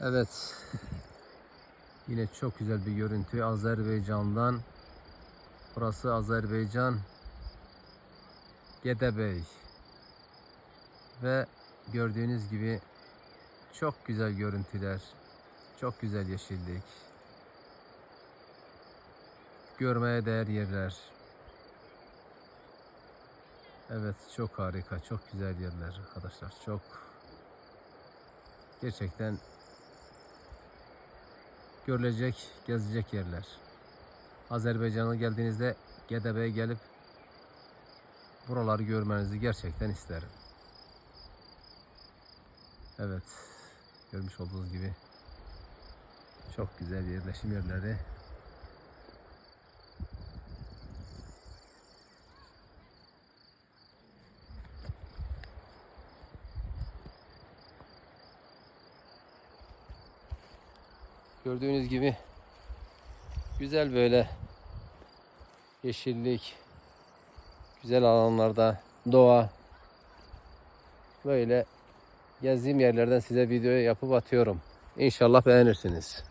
Evet. Yine çok güzel bir görüntü Azerbaycan'dan. Burası Azerbaycan Gedebey. Ve gördüğünüz gibi çok güzel görüntüler. Çok güzel yeşillik. Görmeye değer yerler. Evet çok harika, çok güzel yerler arkadaşlar. Çok gerçekten görülecek, gezilecek yerler. Azerbaycan'a geldiğinizde Gedebe'ye gelip buraları görmenizi gerçekten isterim. Evet, görmüş olduğunuz gibi çok güzel yerleşim yerleri. Gördüğünüz gibi güzel böyle yeşillik, güzel alanlarda doğa böyle gezdiğim yerlerden size video yapıp atıyorum. İnşallah beğenirsiniz.